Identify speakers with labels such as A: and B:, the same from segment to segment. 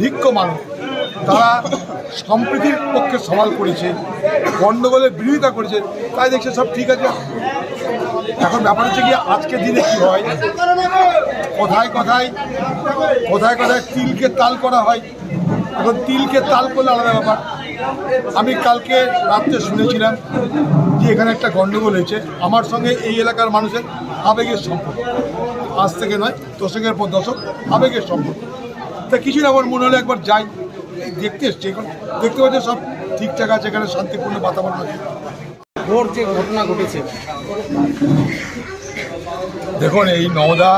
A: ভিক্ষ মানুষ। তারা সম্প্রীতির পক্ষে সওয়াল করেছে, গণ্ডগোলের বিরোধিতা করেছে, তাই দেখছে সব ঠিক আছে। এখন ব্যাপার হচ্ছে কি আজকে দিনে কি হয়? কোথায় কোথায় কোথায় কোথায় তিলকে তাল করা হয়? এখন তিলকে তাল করলে আলাদা ব্যাপার। আমি কালকে রাত্রে শুনেছিলাম যে এখানে একটা গণ্ডগোল হয়েছে। আমার সঙ্গে এই এলাকার মানুষের আবেগের সম্পর্ক। আজ থেকে নয় দশকের পর দশক আবেগের সম্পর্ক। তা কিছু না আমার মনে হলো একবার যাই। দেখতে এসছি এখন দেখতে পাচ্ছি সব ঠিকঠাক আছে এখানে শান্তিপূর্ণ বাতাবরণ আছে।
B: ভোর যে ঘটনা ঘটেছে।
A: দেখুন এই নওদা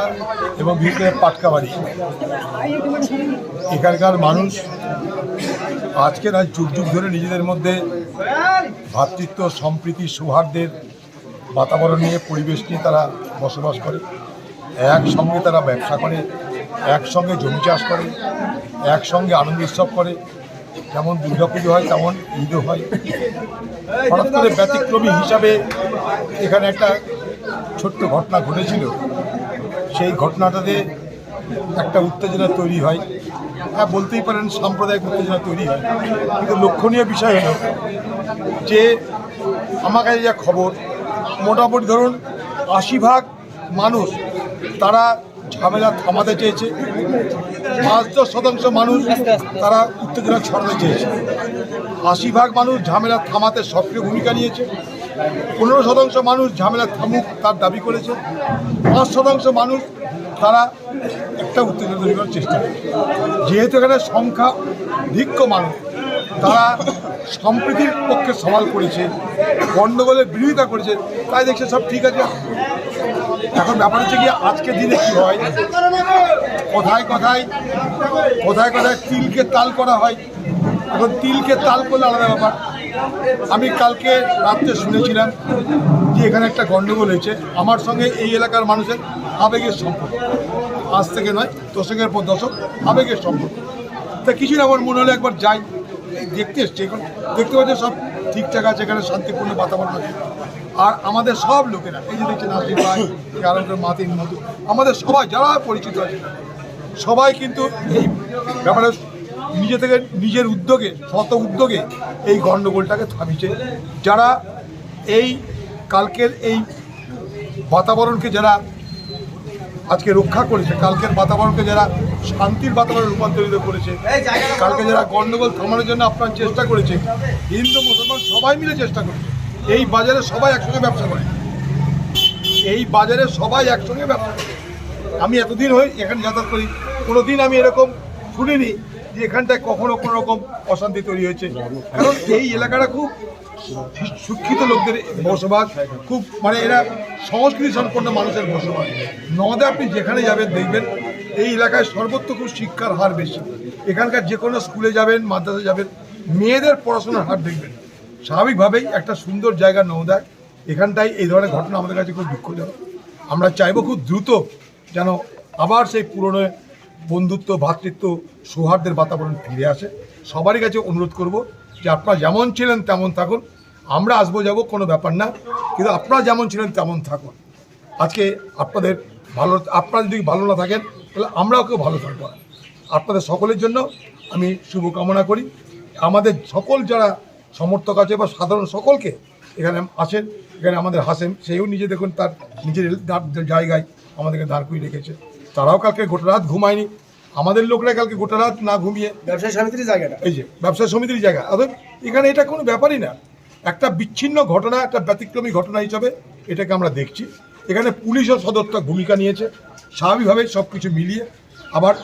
A: এবং ভিতরে পাটকাবাড়ি। এখানকার মানুষ আজকের আজ যুগ যুগ ধরে নিজেদের মধ্যে ভ্রাতৃত্ব সম্প্রীতি সৌহার্দ্যের বাতাবরণ নিয়ে পরিবেশ নিয়ে তারা বসবাস করে। একসঙ্গে তারা ব্যবসা করে একসঙ্গে জমি চাষ করে, একসঙ্গে আনন্দ উৎসব করে। যেমন দুর্গাপুজো হয়, তেমন ঈদও হয়। হঠাৎ করে ব্যতিক্রমী হিসাবে এখানে একটা ছোট্ট ঘটনা ঘটেছিল। সেই ঘটনাটাতে একটা উত্তেজনা তৈরি হয়। হ্যাঁ বলতেই পারেন সাম্প্রদায়িক উত্তেজনা তৈরি হয়। কিন্তু লক্ষণীয় বিষয় হলো যে আমার কাছে যা খবর, মোটামুটি ধরুন আশি ভাগ মানুষ তারা ঝামেলা থামাতে চেয়েছে। পাঁচ দশ শতাংশ মানুষ তারা উত্তেজনা ছড়াতে চেয়েছে। আশি ভাগ মানুষ ঝামেলা থামাতে সক্রিয় ভূমিকা নিয়েছে। পনেরো শতাংশ মানুষ ঝামেলা থামুক তার দাবি করেছে। পাঁচ শতাংশ মানুষ তারা একটা উত্তেজনা তৈরি করার চেষ্টা করে যেহেতু এখানে সংখ্যা ভিক্ষ মানুষ, তারা সম্প্রীতির পক্ষে সওয়াল করেছে, গণ্ডগোলের বিরোধিতা করেছে, তাই দেখছে সব ঠিক আছে। এখন ব্যাপার হচ্ছে গিয়ে আজকের দিনে কি হয়? কোথায় কোথায় কোথায় কোথায় তিলকে তাল করা হয়? এখন তিলকে তাল করলে আলাদা ব্যাপার। আমি কালকে রাত্রে শুনেছিলাম যে এখানে একটা গণ্ডগোল হয়েছে। আমার সঙ্গে এই এলাকার মানুষের আবেগের সম্পর্ক। আজ থেকে নয়, দশকের পর দশক, আবেগের সম্পর্ক। তা কিছু না, আমার মনে হলো একবার যাই। দেখতে এসছি এখন। দেখতে পাচ্ছি সব ঠিকঠাক আছে, এখানে শান্তিপূর্ণ বাতাবরণ আছে। আর আমাদের সব লোকেরা, এই যে দেখছেন আসিফ ভাই মধু, আমাদের সবাই, যারা পরিচিত আছে, সবাই কিন্তু এই ব্যাপারে নিজে থেকে নিজের উদ্যোগে, শত উদ্যোগে এই গণ্ডগোলটাকে থামিয়েছে। যারা এই কালকের এই বাতাবরণকে যারা আজকে রক্ষা করেছে, কালকের বাতাবরণকে যারা শান্তির বাতাবরণে রূপান্তরিত করেছে, কালকে যারা গণ্ডগোল থামানোর জন্য আপনার চেষ্টা করেছে, হিন্দু, মুসলমান সবাই মিলে চেষ্টা করেছে। এই বাজারে সবাই একসঙ্গে ব্যবসা করে। এই বাজারে সবাই একসঙ্গে ব্যবসা করে। আমি এতদিন হয়ে এখানে যাতায়াত করি কোনো দিন আমি এরকম শুনিনি যে এখানটায় কখনো কোনো রকম অশান্তি তৈরি হয়েছে। কারণ এই এলাকাটা খুব শিক্ষিত লোকদের বসবাস, খুব মানে এরা সংস্কৃতি সম্পন্ন মানুষের বসবাস। নদে আপনি যেখানে যাবেন দেখবেন, এই এলাকায় সর্বত্র খুব শিক্ষার হার বেশি। এখানকার যে কোনো স্কুলে যাবেন মাদ্রাসা যাবেন, মেয়েদের পড়াশোনার হার দেখবেন। স্বাভাবিকভাবেই একটা সুন্দর জায়গা নওদায়। এখানটায় এই ধরনের ঘটনা আমাদের কাছে খুব দুঃখজনক। আমরা চাইব খুব দ্রুত যেন আবার সেই পুরনো বন্ধুত্ব, ভ্রাতৃত্ব সৌহার্দ্যের বাতাবরণ ফিরে আসে। সবারই কাছে অনুরোধ করব যে আপনারা যেমন ছিলেন তেমন থাকুন। আমরা আসব যাব কোনো ব্যাপার না, কিন্তু আপনারা যেমন ছিলেন তেমন থাকুন। আজকে আপনাদের ভালো, আপনারা যদি ভালো না থাকেন, তাহলে আমরাও কেউ ভালো থাকব আপনাদের সকলের জন্য আমি শুভকামনা করি। আমাদের সকল যারা সমর্থক আছে বা সাধারণ সকলকে এখানে আসেন এখানে আমাদের হাসেন সেও নিজে দেখুন তার নিজের জায়গায় আমাদেরকে দাঁড় করিয়ে রেখেছে। তারাও কালকে গোটা রাত ঘুমায়নি। আমাদের লোকরা কালকে গোটা রাত না ঘুমিয়ে
B: ব্যবসায়ী সমিতির জায়গাটা।
A: এই যে ব্যবসা সমিতির জায়গা। অর্থাৎ এখানে এটা কোনো ব্যাপারই না। একটা বিচ্ছিন্ন ঘটনা একটা ব্যতিক্রমী ঘটনা হিসাবে এটাকে আমরা দেখছি। এখানে পুলিশও সদর্থক ভূমিকা নিয়েছে। স্বাভাবিকভাবে সব কিছু মিলিয়ে আবার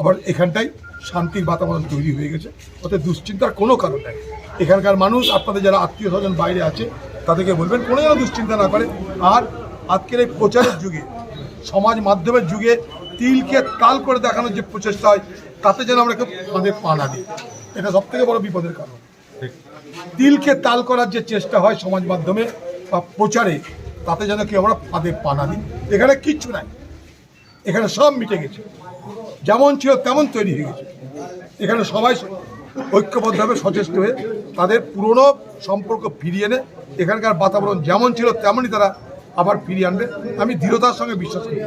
A: আবার এখানটাই শান্তির বাতাবরণ তৈরি হয়ে গেছে। ওতে দুশ্চিন্তার কোনো কারণ নেই। এখানকার মানুষ, আপনাদের যারা আত্মীয় স্বজন বাইরে আছে, তাদেরকে বলবেন, কোনো যেন দুশ্চিন্তা না করে। আর আজকের এই প্রচারের যুগে, সমাজ মাধ্যমের যুগে, তিলকে তাল করে দেখানোর যে প্রচেষ্টা হয়, তাতে যেন আমরা কেউ ফাঁদে পা না দিই। এটা সব থেকে বড় বিপদের কারণ। তিলকে তাল করার যে চেষ্টা হয় সমাজ মাধ্যমে বা প্রচারে, তাতে যেন কেউ আমরা ফাঁদে পা না দিই। এখানে কিচ্ছু নাই। এখানে সব মিটে গেছে। যেমন ছিল তেমন তৈরি হয়ে গেছে। এখানে সবাই ঐক্যবদ্ধভাবে সচেষ্ট হয়ে তাদের পুরনো সম্পর্ক ফিরিয়ে এনে এখানকার বাতাবরণ যেমন ছিল তেমনই তারা আবার ফিরিয়ে আনবে। আমি দৃঢ়তার সঙ্গে বিশ্বাস করি।